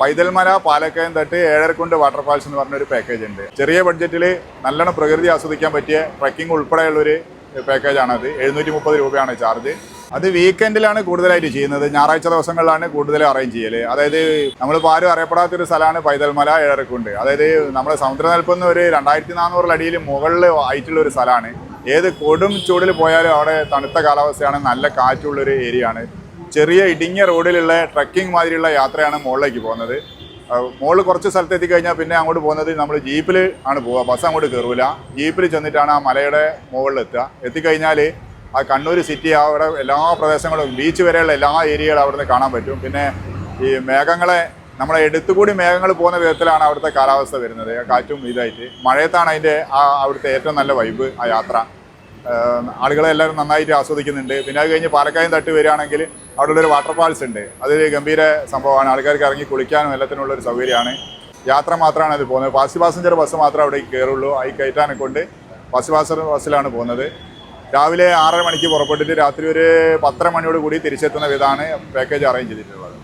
Paithalmala Palakkayam Thattu ഏഴരക്കുണ്ട് waterfalls എന്ന് പറഞ്ഞൊരു package ഉണ്ട്. ചെറിയ ബഡ്ജറ്റിൽ നല്ലോണം പ്രകൃതി ആസ്വദിക്കാൻ പറ്റിയ ട്രക്കിംഗ് ഉൾപ്പെടെയുള്ളൊരു പാക്കേജാണത് എഴുന്നൂറ്റി മുപ്പത് രൂപയാണ് ചാർജ് അത് വീക്കെൻഡിലാണ് കൂടുതലായിട്ട് ചെയ്യുന്നത്. ഞായറാഴ്ച ദിവസങ്ങളിലാണ് കൂടുതൽ അറേഞ്ച് ചെയ്യൽ. അതായത് നമ്മളിപ്പോൾ ആരും അറിയപ്പെടാത്തൊരു സ്ഥലമാണ് പൈതൽമല ഏഴരക്കുണ്ട്. അതായത് നമ്മുടെ സമുദ്രനിരപ്പിൽ ഒരു രണ്ടായിരത്തി നാനൂറ് അടിയിൽ മുകളിൽ ആയിട്ടുള്ള ഒരു സ്ഥലമാണ്. ഏത് കൊടും ചൂടിൽ പോയാലും അവിടെ തണുത്ത കാലാവസ്ഥയാണ്. നല്ല കാറ്റുള്ളൊരു ഏരിയ ആണ്. ചെറിയ ഇടുങ്ങിയ റോഡിലുള്ള ട്രക്കിംഗ് മാതിരിയുള്ള യാത്രയാണ് മുകളിലേക്ക് പോകുന്നത്. മുകളിൽ കുറച്ച് സ്ഥലത്ത് എത്തിക്കഴിഞ്ഞാൽ പിന്നെ അങ്ങോട്ട് പോകുന്നത് നമ്മൾ ജീപ്പിൽ ആണ് പോവുക. ബസ് അങ്ങോട്ട് കയറൂല ജീപ്പിൽ ചെന്നിട്ടാണ് ആ മലയുടെ മുകളിൽ എത്തുക. എത്തിക്കഴിഞ്ഞാൽ ആ കണ്ണൂർ സിറ്റി അവിടെ എല്ലാ പ്രദേശങ്ങളും ബീച്ച് വരെയുള്ള എല്ലാ ഏരിയകളും അവിടുന്ന് കാണാൻ പറ്റും. പിന്നെ ഈ മേഘങ്ങളെ നമ്മളെ എടുത്തുകൂടി മേഘങ്ങൾ പോകുന്ന വിധത്തിലാണ് അവിടുത്തെ കാലാവസ്ഥ വരുന്നത്. കാറ്റും ഇതായിട്ട്. മഴയത്താണ് അതിന്റെ ആ അവിടുത്തെ ഏറ്റവും നല്ല വൈബ് ആ യാത്ര. ആളുകളെ എല്ലാവരും നന്നായിട്ട് ആസ്വദിക്കുന്നുണ്ട്. പിന്നെ അത് കഴിഞ്ഞ് പാലക്കായം തട്ട് വരികയാണെങ്കിൽ അവിടെ ഒരു വാട്ടർഫാൾസ് ഉണ്ട്. അതൊരു ഗംഭീര സംഭവമാണ്. ആൾക്കാർക്ക് ഇറങ്ങി കുളിക്കാനും എല്ലാത്തിനുള്ളൊരു സൗകര്യമാണ്. യാത്ര മാത്രമാണ് അത് പോകുന്നത്. ഫാസ്റ്റ് പാസഞ്ചർ ബസ് മാത്രമേ അവിടെ കയറുള്ളൂ ആയി കയറ്റാനെ കൊണ്ട് ഫാസ്റ്റ് പാസഞ്ചർ ബസ്സിലാണ് പോകുന്നത്. രാവിലെ ആറര മണിക്ക് പുറപ്പെട്ടിട്ട് രാത്രി ഒരു പത്തര മണിയോട് കൂടി തിരിച്ചെത്തുന്ന വിധമാണ് പാക്കേജ് അറേഞ്ച് ചെയ്തിട്ടുള്ളത്.